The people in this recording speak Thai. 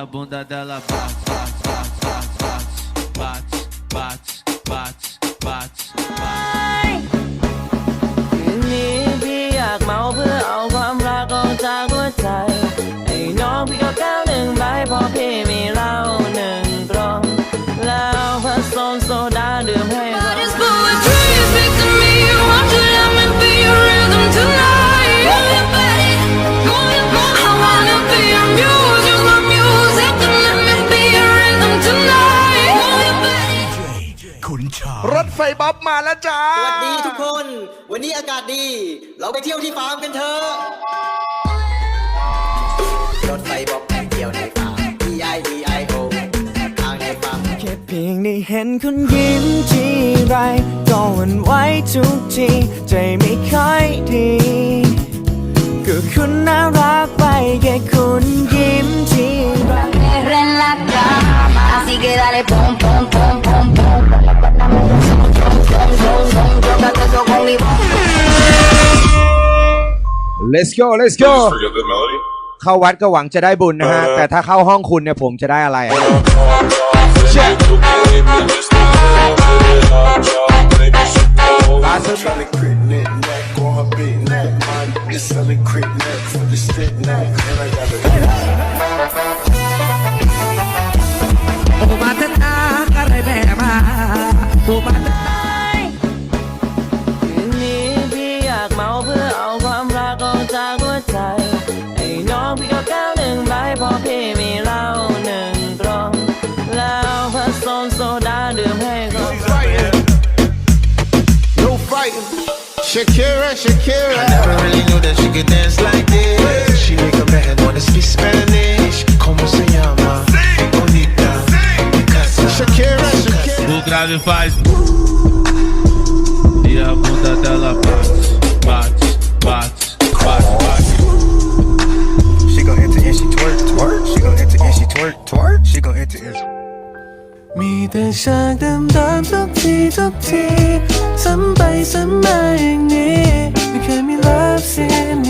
a bunda dela bate, bate, bate, bate, bate, bate, bate. คืนนี้พี่อยากเมาเพื่อเอาความรักออกจากหัวใจไอ้น้องพี่ก็ก้วหนึ่งใบพอพี่ ฟบ๊อบมาแล้วจ้า สวัสดีทุกคน วันนี้อากาศดี เราไปเที่ยวที่ฟาร์มกันเถอะ รถไฟบอกไปเที่ยวในฟาร์ม E I E I O ทางในฟาร์ม แค่เพียงได้เห็นคุณยิ้มทีไรก็หวั่นไหวทุกที ใจไม่ค่อยดี ก็คุณน่ารักไปแค่คุณยิ้มทีไร en la cama, así que dale pum let's go let's go เข้าวัดก็หวังจะได้บุญนะฮะ แต่ถ้าเข้าห้องคุณเนี่ยผมจะได้อะไรอะ Selling crit neck neck on her big neck. Man, it's selling crit neck for the stick neck. And I got a โอมาเถอะนะอะไรแม่มาโอมาเถอะ ใจไอ้น้องพี่ก็แก้วหนึ่งใบเพอพี่มีเหล้าหนึ่งกล่อง แล้วผสมโซดาดื่มให้ก่อน no fighting Shakira Shakira Never really knew that she could dance like this. She make a man wanna speak Spanish. Como se llama? Bonita. Casa. Shakira Shakira O grave faz E a bunda dela bate, มีแต่ฉากเดิมๆทุกทีทุกที ซ้ำไปซ้ำมาอย่างนี้ ไม่เคยมี love scene